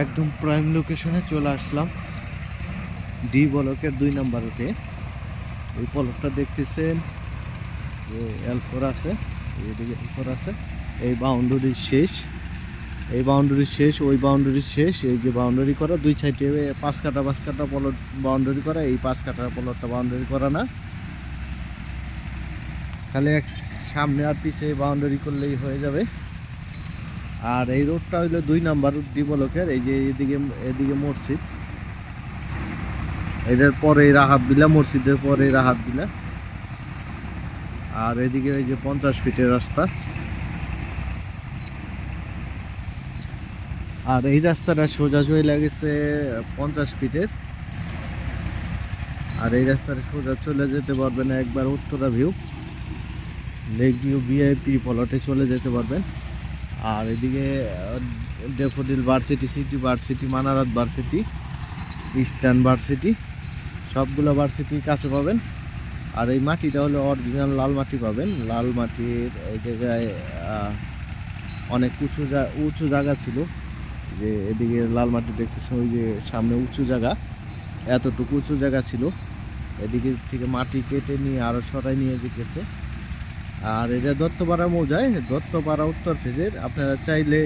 একদম প্রাইম লোকেশনে চলে আসলাম। ডি ব্লকের দুই নাম্বারতে এই পলকটা দেখতেছেন এলফোর আছে এইদিকে এলফোর আছে। এই বাউন্ডারির শেষ। এই বাউন্ডারি শেষ, ওই বাউন্ডারির শেষ। এই যে বাউন্ডারি করা, দুই সাইডে পাঁচ কাটা পাঁচ কাটা পলট বাউন্ডারি করা, এই পাঁচ কাটা পলটটা বাউন্ডারি করা না। খালি এক সামনে আর পিছে বাউন্ডারি করলেই হয়ে যাবে। আর এই রোডটা হইল দুই নাম্বার ডিবলকের এই যে এদিকে এদিকে মসজিদ। এটার পরে রাহাত বিলা মসজিদের পরে রাহাত বিলা আর এদিকে ওই যে পঞ্চাশ ফিটের রাস্তা। আর এই রাস্তাটা সোজা চলে গেছে পঞ্চাশ ফিটের। আর এই রাস্তাটা সোজা চলে যেতে পারবেন একবার Uttara view. Lake view VIP প্লটে চলে যেতে পারবেন। আর এদিকে Daffodil varsity, City varsity, Manarat varsity, Eastern varsity, সবগুলো ভার্সিটির কাছে পাবেন। আর এই মাটিটা হলো অরিজিনাল লাল মাটি পাবেন। লাল মাটির এই জায়গায় অনেক উঁচু উঁচু জায়গা ছিল। যে এদিকে লাল মাটি দেখতেছেন ওই যে সামনে উঁচু জায়গা, এতটুকু উঁচু জায়গা ছিল। এদিকে থেকে মাটি কেটে নিয়ে আরও সরাই নিয়ে যেতেছে। আর এটা দত্তপাড়া মৌজায় দত্তপাড়া উত্তর ফেজের। আপনারা চাইলে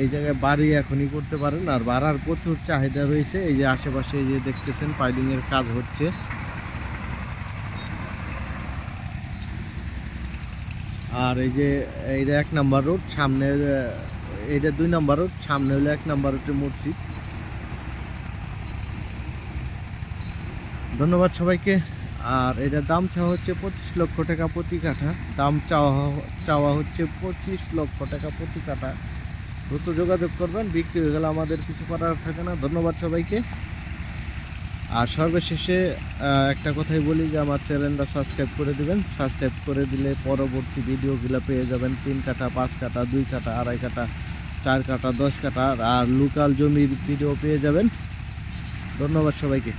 এই জায়গায় বাড়ি এখনই করতে পারেন। আর বাড়ার প্রচুর চাহিদা রয়েছে। এই যে আশেপাশে এই যে দেখতেছেন পাইলিংয়ের কাজ হচ্ছে। আর এই যে এইটা এক নাম্বার রোড সামনে আহ, এইটা দুই নাম্বার রোড সামনে হলো এক নাম্বার রোডে মসজিদ। ধন্যবাদ সবাইকে। আর এটার দাম চাওয়া হচ্ছে পঁচিশ লক্ষ টাকা প্রতি কাঠা। দাম চাওয়া চাওয়া হচ্ছে পঁচিশ লক্ষ টাকা প্রতি কাঠা। দ্রুত যোগাযোগ করবেন, বিক্রি হয়ে গেলে আমাদের কিছু করার থাকে না। ধন্যবাদ সবাইকে। আর সর্বশেষে একটা কথাই বলি যে আমার চ্যানেলটা সাবস্ক্রাইব করে দিবেন। সাবস্ক্রাইব করে দিলে পরবর্তী ভিডিওগুলো পেয়ে যাবেন। তিন কাঠা, পাঁচ কাঠা, দুই কাঠা, আড়াই কাঠা, চার কাঠা, দশ কাঠা, আর লোকাল জমির ভিডিও পেয়ে যাবেন। ধন্যবাদ সবাইকে।